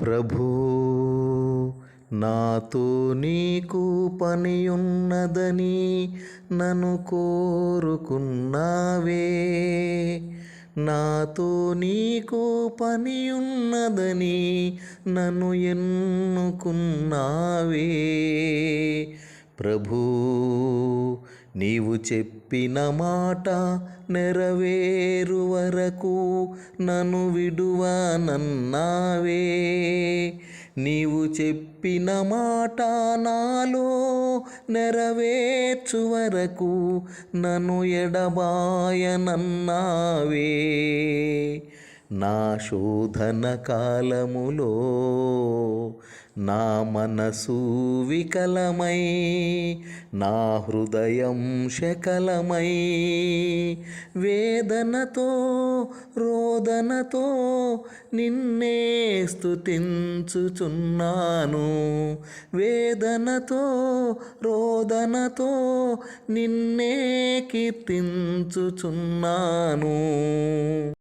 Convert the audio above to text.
ప్రభు నాతో నీకు పనియున్నదని నన్ను కోరుకున్నావే. నాతో నీకు పనియున్నదని నన్ను ఎన్నుకున్నావే. ప్రభు నీవు చెప్పిన మాట నెరవేరు వరకు నన్ను విడువనన్నావే. నీవు చెప్పిన మాట నాలో నెరవేర్చు వరకు నన్ను ఎడబాయనన్నావే. నా శోధన కాలములో నా మనసు వికలమై నా హృదయం శకలమై వేదనతో రోదనతో నిన్నే స్తుతించుచున్నాను. వేదనతో రోదనతో నిన్నే కీర్తించుచున్నాను.